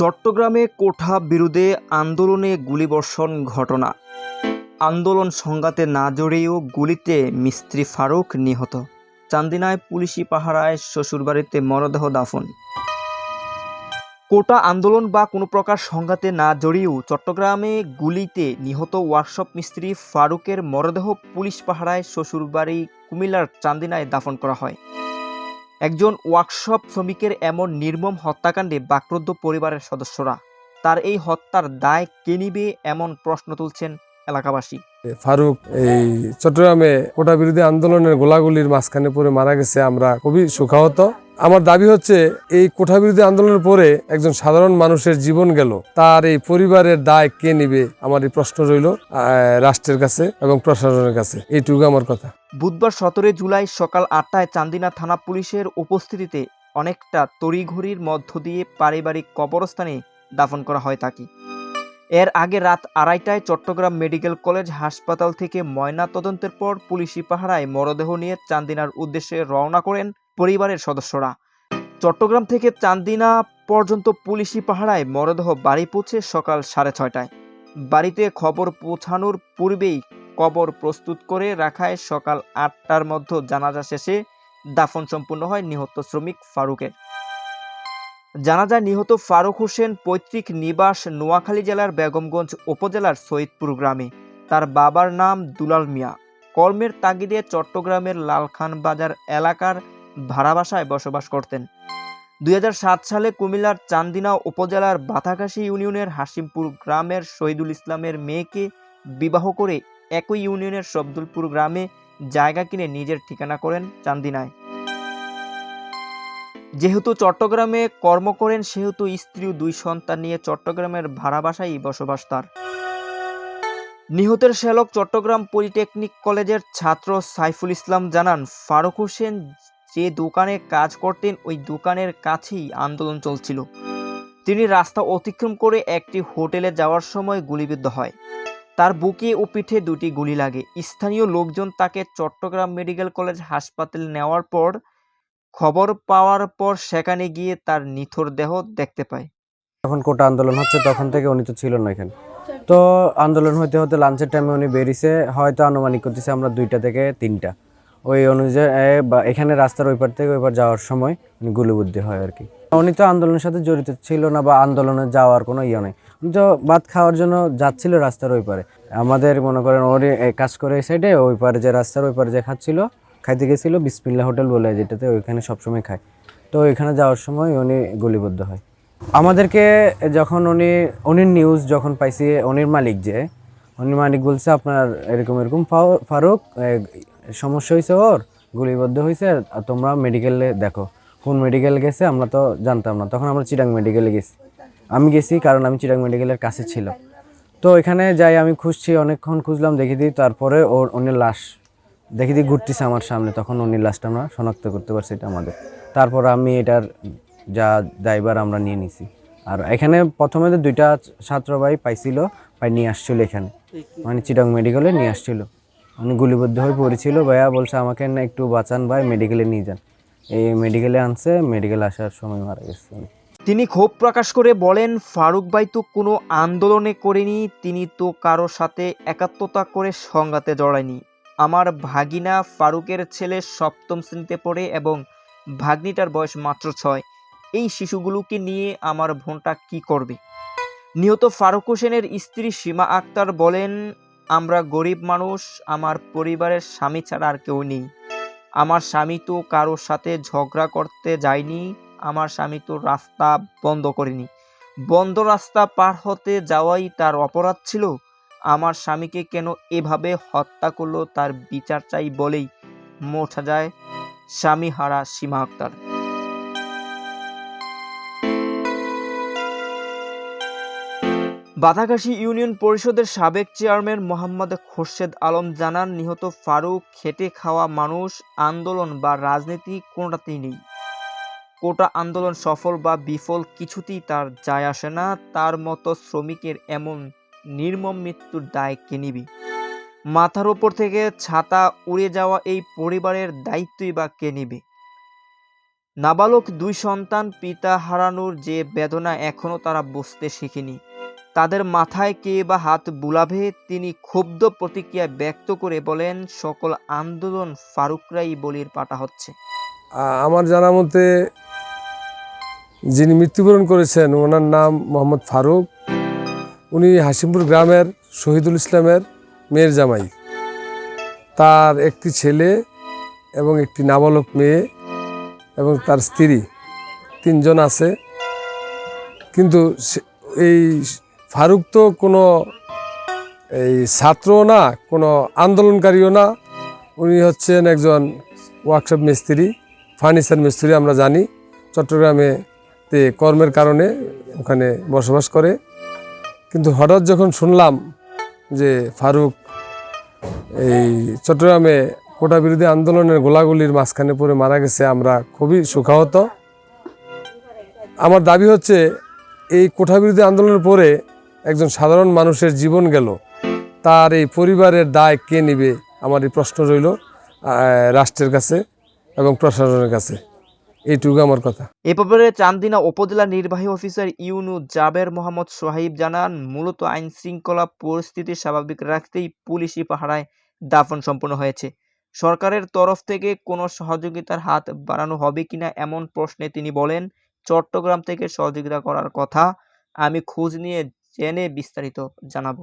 চট্টগ্রামে কোঠা বিরুদ্ধে আন্দোলনে গুলিবর্ষণ ঘটনা। আন্দোলন সংঘাতে না জড়িয়েও গুলিতে মিস্ত্রি ফারুক নিহত। চান্দিনায় পুলিশি পাহারায় শ্বশুরবাড়িতে মরদেহ দাফন। কোটা আন্দোলন বা কোনো প্রকার সংঘাতে না জড়িয়েও চট্টগ্রামে গুলিতে নিহত ওয়ার্কশপ মিস্ত্রি ফারুকের মরদেহ পুলিশ পাহারায় শ্বশুরবাড়ি কুমিল্লার চান্দিনায় দাফন করা হয়। একজন ওয়ার্কশপ শ্রমিকের এমন নির্মম হত্যাকাণ্ডে বাক্রুদ্ধ পরিবারের সদস্যরা। তার এই হত্যার দায় কে নিবে এমন প্রশ্ন তুলছেন এলাকাবাসী। ফারুক, এই চট্টগ্রামে কোটা বিরোধী আন্দোলনের গোলাগুলির মাঝখানে পরে মারা গেছে আমরা খুবই সুখাহত। আমার দাবি হচ্ছে, এই কোঠা বিরোধী আন্দোলনের পরে একজন সাধারণ মানুষের জীবন গেল। তার এই পরিবারের দায় কে নিবে, আমার এই প্রশ্ন রইল রাষ্ট্রের কাছে এবং প্রশাসনের কাছে। এইটুকু আমার কথা। বুধবার সতেরোই জুলাই সকাল আটটায় চান্দিনা থানা পুলিশের উপস্থিতিতে অনেকটা তড়িঘড়ির মধ্য দিয়ে পারিবারিক কবরস্থানে দাফন করা হয় তাকে। এর আগে রাত আড়াইটায় চট্টগ্রাম মেডিকেল কলেজ হাসপাতাল থেকে ময়না তদন্তের পর পুলিশি পাহারায় মরদেহ নিয়ে চান্দিনার উদ্দেশ্যে রওনা করেন পরিবারের সদস্যরা। চট্টগ্রাম থেকে চান্দিনা পর্যন্ত পুলিশি পাহারায় মরদেহ বাড়ি পৌঁছে সকাল সাড়ে ছয়টায়। বাড়িতে খবর পৌঁছানোর পূর্বেই কবর প্রস্তুত করে রাখায় সকাল আটটার মধ্যে জানাজা শেষে দাফন সম্পূর্ণ হয় নিহত শ্রমিক ফারুকের। জানাজা নিহত ফারুক হোসেন পৈতৃক নিবাস নোয়াখালী জেলার বেগমগঞ্জ উপজেলার সৈয়দপুর গ্রামে। তার বাবার নাম দুলাল মিয়া। কর্মের তাগিদে চট্টগ্রামের লালখান বাজার এলাকার ভাড়া বাসায় বসবাস করতেন। দুই হাজার সাত সালে কুমিল্লার চান্দিনা উপজেলার বাথাকাশি ইউনিয়নের হাসিমপুর গ্রামের শহীদুল ইসলামের মেয়েকে বিবাহ করে একই ইউনিয়নের শব্দুলপুর গ্রামে জায়গা কিনে নিজের ঠিকানা করেন চান্দিনায়। যেহেতু চট্টগ্রামে কর্ম করেন, সেহেতু স্ত্রী দুই সন্তান নিয়ে চট্টগ্রামের ভাড়া বাসায় বসবাস তার। নিহতের শ্যালক চট্টগ্রাম পলিটেকনিক কলেজের ছাত্র সাইফুল ইসলাম জানান, ফারুক হোসেন যে দোকানে কাজ করতেন, ওই দোকানের কাছেই আন্দোলন চলছিল। তিনি রাস্তা অতিক্রম করে একটি হোটেলে যাওয়ার সময় গুলিবিদ্ধ হয়। তার বুকে ও পিঠে দুটি গুলি লাগে। স্থানীয় লোকজন তাকে চট্টগ্রাম মেডিকেল কলেজ হাসপাতালে নেওয়ার পর, খবর পাওয়ার পর সেখানে গিয়ে তার নিথর দেহ দেখতে পায়। যখন কোটা আন্দোলন হচ্ছে, তখন থেকে উনি তো ছিল না এখানে। তো আন্দোলন হতে হতে লাঞ্চের টাইমে উনি বেরিয়েছে, হয়তো আনুমানিক করতেছে আমরা দুইটা থেকে তিনটা। ওই অনুযায়ী বা এখানে রাস্তার ওই পার থেকে ওই পার যাওয়ার সময় গুলিবুদ্ধি হয় আর কি। উনি তো আন্দোলনের সাথে জড়িত ছিল না বা আন্দোলনে যাওয়ার কোনো ইয়ে নেই। উনি তো ভাত খাওয়ার জন্য যাচ্ছিল রাস্তার ওই পারে। আমাদের মনে করেন ওর কাজ করে এই সাইডে ওই পারে যে রাস্তার ওই পারে যে খাচ্ছিল, খাইতে গেছিল বিসমিল্লা হোটেল বলে যেটাতে ওইখানে সবসময় খায়। তো ওইখানে যাওয়ার সময় উনি গুলিবদ্ধ হয়। আমাদেরকে যখন উনি উনির নিউজ যখন পাইছি, উনির মালিক যে উনি মালিক বলছে, আপনার এরকম এরকম ফারুক সমস্যা হয়েছে ওর, গুলিবদ্ধ হয়েছে আর তোমরা মেডিকেলে দেখো। কোন মেডিকেল গেছে আমরা তো জানতাম না। তখন আমরা চিরাং মেডিকেলে গেছি। আমি গেছি কারণ আমি চিরাং মেডিকেলের কাছে ছিল তো এখানে যাই, আমি খুঁজছি, অনেকক্ষণ খুঁজলাম, দেখি দিই, তারপরে ওর উনি লাশ। দেখি দিই ঘুরতেছে আমার সামনে, তখন উনি লাশটা আমরা শনাক্ত করতে পারছি এটা আমাদের। তারপর আমি এটার যা দায়বার আমরা নিয়ে নিছি। আর এখানে প্রথমে তো দুইটা ছাত্র ভাই পাইছিল, পাই নিয়ে আসছিল এখানে। মানে চিটাং মেডিকেলে নিয়ে আসছিল। উনি গুলিবদ্ধ হয়ে পড়েছিল। ভাইয়া বলছে, আমাকে না একটু বাঁচান ভাই মেডিকেলে নিয়ে যান। এই মেডিকেলে আনছে মেডিকেলে আসার সময় মারা গেছে তিনি ক্ষোভ প্রকাশ করে বলেন, ফারুক ভাই তো কোনো আন্দোলনে করেনি, তিনি তো কারও সাথে একাত্মতা করে সংঘাতে জড়ায়নি। আমার ভাগিনা ফারুকের ছেলে সপ্তম শ্রেণীতে পড়ে এবং ভাগ্নিটার বয়স মাত্র ছয়। এই শিশুগুলোকে নিয়ে আমার বোনটা কি করবে? নিহত ফারুক হোসেনের স্ত্রী সীমা আক্তার বলেন আমরা গরিব মানুষ, আমার পরিবারের স্বামী ছাড়া আর কেউ নেই। আমার স্বামী তো কারোর সাথে ঝগড়া করতে যায়নি, আমার স্বামী তো রাস্তা বন্ধ করেনি। বন্ধ রাস্তা পার হতে যাওয়াই তার অপরাধ ছিল। আমার স্বামীকে কেন এভাবে হত্যা করল তার বিচার চাই বলেই মোছা যায় স্বামী হারা সীমা আক্তার। বাধাঘাসী ইউনিয়ন পরিষদের সাবেক চেয়ারম্যান মোহাম্মদ খোরশেদ আলম জানান, নিহত ফারুক খেটে খাওয়া মানুষ, আন্দোলন বা রাজনীতি কোনোটাতেই নেই। কোটা আন্দোলন সফল বা বিফল কিছুতেই তার যায় আসে না, তার মতো শ্রমিকের এমন নির্মম মৃত্যুর দায় কে নিবি? মাথার ওপর থেকে ছাতা উড়ে যাওয়া এই পরিবারের দায়িত্বই বা কে নিবে? নাবালক দুই সন্তান পিতা হারানোর যে বেদনা এখনও তারা বুঝতে শিখিনি। তাদের মাথায় কে বা হাত বুলাবে তিনি ক্ষুব্ধ প্রতিক্রিয়া ব্যক্ত করে বলেন, সকল আন্দোলন ফারুকরাই বলির পাটা হচ্ছে। আমার জানা মতে যিনি মৃত্যুবরণ করেছেন, ওনার নাম মোহাম্মদ ফারুক। উনি হাসিমপুর গ্রামের শহীদুল ইসলামের মেয়ের জামাই। তার একটি ছেলে এবং একটি নাবালক মেয়ে এবং তার স্ত্রী। তিনজন আছে। কিন্তু এই ফারুক তো কোনো এই ছাত্রও না, কোনো আন্দোলনকারীও না। উনি হচ্ছেন একজন ওয়ার্কশপ মিস্ত্রি ফার্নিচার মিস্ত্রি আমরা জানি। চট্টগ্রামে তে কর্মের কারণে ওখানে বসবাস করে। কিন্তু হঠাৎ যখন শুনলাম যে ফারুক এই চট্টগ্রামে কোটা বিরোধী আন্দোলনের গোলাগুলির মাঝখানে পড়ে মারা গেছে, আমরা খুবই সুখাহত আমার দাবি হচ্ছে, এই কোঠা বিরোধী আন্দোলনের পরে একজন সাধারণ মানুষের জীবন গেল, তার এই পরিবারের দায় কে নেবে? আমার এই প্রশ্ন রইল রাষ্ট্রের কাছে এবং প্রশাসনের কাছে। এইটুকু আমার কথা। এ ব্যাপারে চান্দিনা উপজেলা নির্বাহী অফিসার ইউনু জাবের মোহাম্মদ সোহাইব জানান, মূলত আইন শৃঙ্খলা পরিস্থিতি স্বাভাবিক রাখতেই পুলিশি পাহারায় দাফন সম্পন্ন হয়েছে। সরকারের তরফ থেকে কোনো সহযোগিতার হাত বাড়ানো হবে কিনা এমন প্রশ্নে তিনি বলেন, চট্টগ্রাম থেকে সহযোগিতা করার কথা, আমি খোঁজ নিয়ে জেনে বিস্তারিত জানাব।